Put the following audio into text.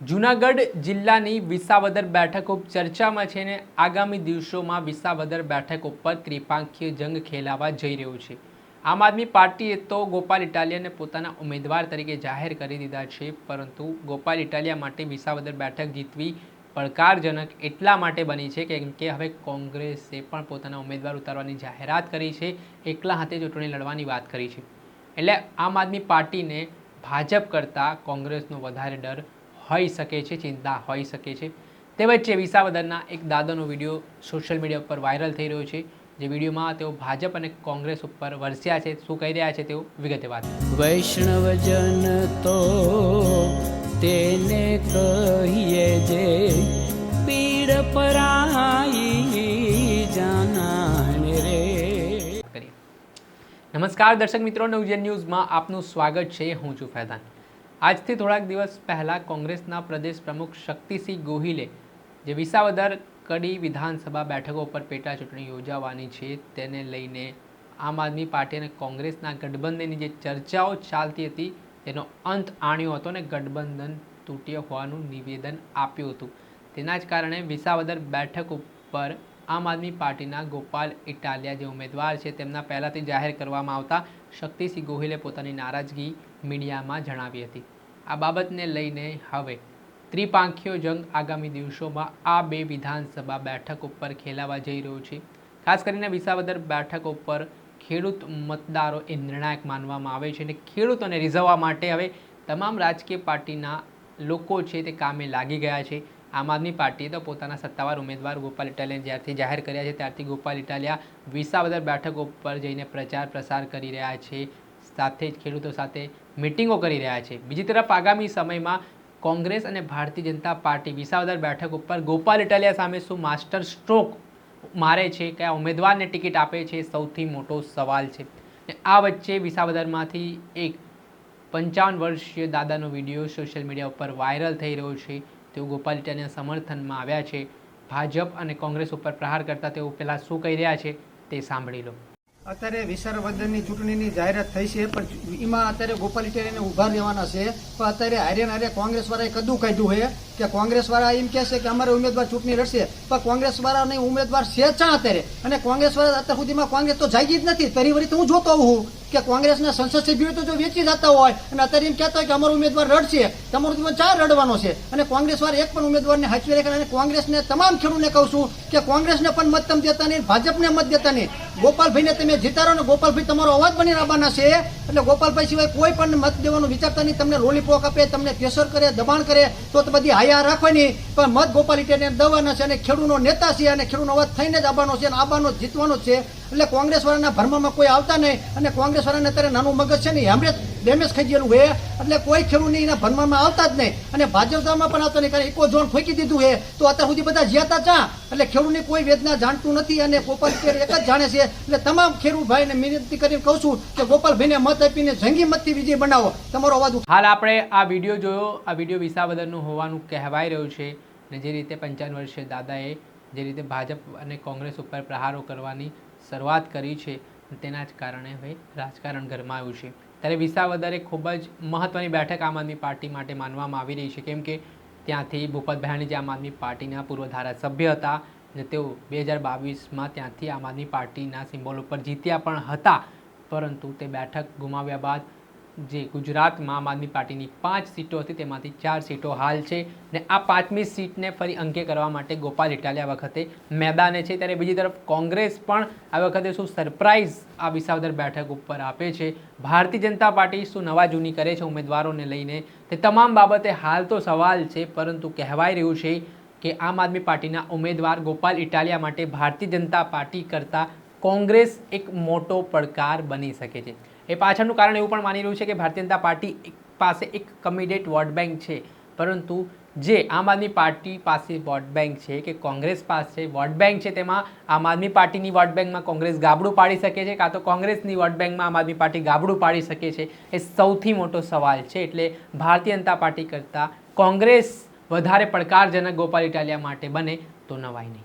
જૂનાગઢ જિલ્લાની વિસાવદર બેઠક ઉપર ચર્ચામાં છે ને આગામી દિવસોમાં વિસાવદર બેઠક ઉપર ત્રિપાંખીય જંગ ખેલાવા જઈ રહ્યું છે. આમ આદમી પાર્ટીએ તો ગોપાલ ઇટાલિયાને પોતાના ઉમેદવાર તરીકે જાહેર કરી દીધા છે, પરંતુ ગોપાલ ઇટાલિયા માટે વિસાવદર બેઠક જીતવી પડકારજનક એટલા માટે બની છે કેમ કે હવે કોંગ્રેસે પણ પોતાના ઉમેદવાર ઉતારવાની જાહેરાત કરી છે, એકલા હાથે ચૂંટણી લડવાની વાત કરી છે. એટલે આમ આદમી પાર્ટીને ભાજપ કરતાં કોંગ્રેસનો વધારે ડર હોઈ શકે છે ચિંતા હોઈ શકે છે. તે વચ્ચે વિસાવદરના એક દાદાનો વીડિયો સોશિયલ મીડિયા ઉપર વાયરલ થઈ રહ્યો છે જે વિડીયોમાં તેઓ ભાજપ અને કોંગ્રેસ ઉપર વરસ્યા છે શું કહી રહ્યા છે તેઓ વિગતે વાત વૈષ્ણવજન તો તેને કહીએ જે પીડ પરાઈ જાનાને રે. નમસ્કાર દર્શક મિત્રો નવજન ન્યૂઝમાં આપનું સ્વાગત છે. હું છું ફૈદાન આજથી થોડાક દિવસ પહેલાં કોંગ્રેસના પ્રદેશ પ્રમુખ શક્તિસિંહ ગોહિલે જે વિસાવદર કડી વિધાનસભા બેઠકો પર પેટા ચૂંટણી યોજાવાની છે, તેને લઈને આમ આદમી પાર્ટી અને કોંગ્રેસના ગઠબંધનની જે ચર્ચાઓ ચાલતી હતી, તેનો અંત આણ્યો હતો અને ગઠબંધન તૂટ્યો હોવાનું નિવેદન આપ્યું હતું. તેના જ કારણે વિસાવદર બેઠક ઉપર આમ આદમી પાર્ટીના ગોપાલ ઇટાલિયા જે ઉમેદવાર છે, તેમના પહેલાંથી જાહેર કરવામાં આવતા શક્તિસિંહ ગોહિલે પોતાની નારાજગી મીડિયામાં જણાવી હતી. આ બાબતને લઈને હવે ત્રિપાંખીયો જંગ આગામી દિવસોમાં આ બે વિધાનસભા બેઠક ઉપર ખેલાવા જઈ રહ્યો છે. ખાસ કરીને વિસાવદર બેઠક ઉપર ખેડૂત મતદારો એ નિર્ણાયક માનવામાં આવે છે અને ખેડૂતોને રીઝવવા માટે હવે તમામ રાજકીય પાર્ટીના લોકો છે તે કામે લાગી ગયા છે. આમ આદમી પાર્ટીએ તો પોતાના સત્તાવાર ઉમેદવાર ગોપાલ ઇટાલિયા જ્યારથી જાહેર કર્યા છે, ત્યારથી ગોપાલ ઇટાલિયા વિસાવદર બેઠક ઉપર જઈને પ્રચાર પ્રસાર કરી રહ્યા છે, સાથે જ ખેડૂતો સાથે મિટિંગો કરી રહ્યા છે. બીજી તરફ આગામી સમયમાં કોંગ્રેસ અને ભારતીય જનતા પાર્ટી વિસાવદર બેઠક ઉપર ગોપાલ ઇટાલિયા સામે શું માસ્ટર સ્ટ્રોક મારે છે, કયા ઉમેદવારને ટિકિટ આપે છે, સૌથી મોટો સવાલ છે. આ વચ્ચે વિસાવદરમાંથી એક પંચાવન વર્ષીય દાદાનો વીડિયો સોશિયલ મીડિયા ઉપર વાયરલ થઈ રહ્યો છે. તેઓ ગોપાલ સમર્થનમાં આવ્યા છે. ભાજપ અને કોંગ્રેસ ઉપર પ્રહાર કરતા તેઓ પહેલાં શું કહી રહ્યા છે તે સાંભળી લો. અત્યારે વિસર્વદનની ચૂંટણીની જાહેરાત થઈ છે, પણ એમાં અત્યારે ગોપાલ ઇટાલિયાને ઊભા રહેવાના છે. પણ અત્યારે હારે હારે કોંગ્રેસ વાળાએ કદું કાઢ્યું છે કે કોંગ્રેસ વાળા એમ કહે છે કે અમારે ઉમેદવાર ચૂંટણી લડશે. પણ કોંગ્રેસ વાળાને ઉમેદવાર છે ચા અત્યારે? અને કોંગ્રેસ વાળા અત્યાર સુધીમાં કોંગ્રેસ તો જાગી જ નથી. તરી વળી તો હું જોતો હોઉં. કે કોંગ્રેસના સંસદ સભ્યો તો જો વેચી જતા હોય, અને અત્યારે એમ કહેતા હોય કે અમારો ઉમેદવાર રડશે તમારો ઉમેદવાર ચા રડવાનો છે? અને કોંગ્રેસ વાળા એક પણ ઉમેદવારને હાચવી રાખે અને કોંગ્રેસને તમામ ખેડૂતને કહું છું કે કોંગ્રેસને પણ મત તમે દેતા નહીં, ભાજપને મત દેતા નહીં. ગોપાલભાઈને તમે જીતારો ને ગોપાલભાઈ તમારો અવાજ બની આવવાના છે. એટલે ગોપાલભાઈ સિવાય કોઈ પણ મત દેવાનું વિચારતા નહીં. તમને લોલીપોક આપે, તમને પ્રેશર કરે, દબાણ કરે, તો બધી હાયા રાખવાની. પણ મત ગોપાલ ઇટાલિયાને દવાના છે અને ખેડૂતનો નેતા છે અને ખેડૂતનો અવાજ થઈને જ આવવાનો છે અને આવવાનો જીતવાનો છે. એટલે કોંગ્રેસ વાળાના ભરમામાં કોઈ આવતા નહીં. અને કોંગ્રેસ વાળાને અત્યારે નાનું મગજ છે ને હેમરેજ ડેમેજ થઈ ગયેલું હે. એટલે કોઈ ખેડૂત નહીં, એના ભરવામાં આવતા જ નહીં. અને ભાજપમાં પણ આવતા નહીં, કારણ ઇકો ઝોન ફૂંકી દીધું હે. તો અત્યાર સુધી બધા જ્યાતા ચા એટલે ખેડૂતની કોઈ વેદના જાણતું નથી અને ગોપાલ ઇટાલિયા એક જ જાણે છે. એટલે તમામ ખેડૂત ભાઈને વિનંતી કરીને કહું છું કે ગોપાલભાઈને મત આપીને જંગી મતથી વિજય બનાવો. તમારો અવાજ હાલ આપણે આ વીડિયો જોયો. આ વીડિયો વિસાવદરનું હોવાનું કહેવાઈ રહ્યું છે. અને જે રીતે પંચાવન વર્ષે દાદાએ જે રીતે ભાજપ અને કોંગ્રેસ ઉપર પ્રહારો કરવાની શરૂઆત કરી છે. તેના જ કારણે હવે રાજકારણ ગરમાયું છે. ત્યારે વિસાવદર વધારે ખૂબ જ મહત્ત્વની બેઠક આમ આદમી પાર્ટી માટે માનવામાં આવી રહી છે. કેમ કે ત્યાંથી ભૂપત જે આમ આદમી પાર્ટીના પૂર્વ ધારાસભ્ય હતા અને તેઓ બે હજાર બાવીસમાં ત્યાંથી આમ આદમી પાર્ટીના સિમ્બોલ ઉપર જીત્યા પણ હતા. પરંતુ તે બેઠક ગુમાવ્યા બાદ જે ગુજરાતમાં આમ આદમી પાર્ટીની પાંચ સીટો હતી, તેમાંથી ચાર સીટો હાલ છે ને આ પાંચમી સીટને ફરી અંકે કરવા માટે ગોપાલ ઇટાલિયા વખતે મેદાને છે. ત્યારે બીજી તરફ કોંગ્રેસ પણ આ વખતે શું સરપ્રાઇઝ આ વિસાવદર બેઠક ઉપર આપે છે. ભારતીય જનતા પાર્ટી શું નવા જૂની કરે છે ઉમેદવારોને લઈને? તે તમામ બાબતે હાલ તો સવાલ છે, પરંતુ કહેવાય રહ્યું છે કે આમ આદમી પાર્ટીના ઉમેદવાર ગોપાલ ઇટાલિયા માટે ભારતીય જનતા પાર્ટી કરતાં કોંગ્રેસ એક મોટો પડકાર બની શકે છે. એ પાછળનું કારણ એવું પણ માની રહ્યું છે કે ભારતીય જનતા પાર્ટી પાસે એક કમિડેટ વોટ બેંક છે. પરંતુ જે આમ આદમી પાર્ટી પાસે વોટ બેંક છે કે કોંગ્રેસ પાસે વોટ બેંક છે તેમાં આમ આદમી પાર્ટીની વોટ બેંકમાં કોંગ્રેસ ગાબડું પાડી શકે છે કાં તો કોંગ્રેસની વોટ બેંકમાં આમ આદમી પાર્ટી ગાબડું પાડી શકે છે? એ સૌથી મોટો સવાલ છે. એટલે ભારતીય જનતા પાર્ટી કરતાં કોંગ્રેસ વધારે પડકારજનક ગોપાલ ઇટાલિયા માટે બને તો નવાય નહીં.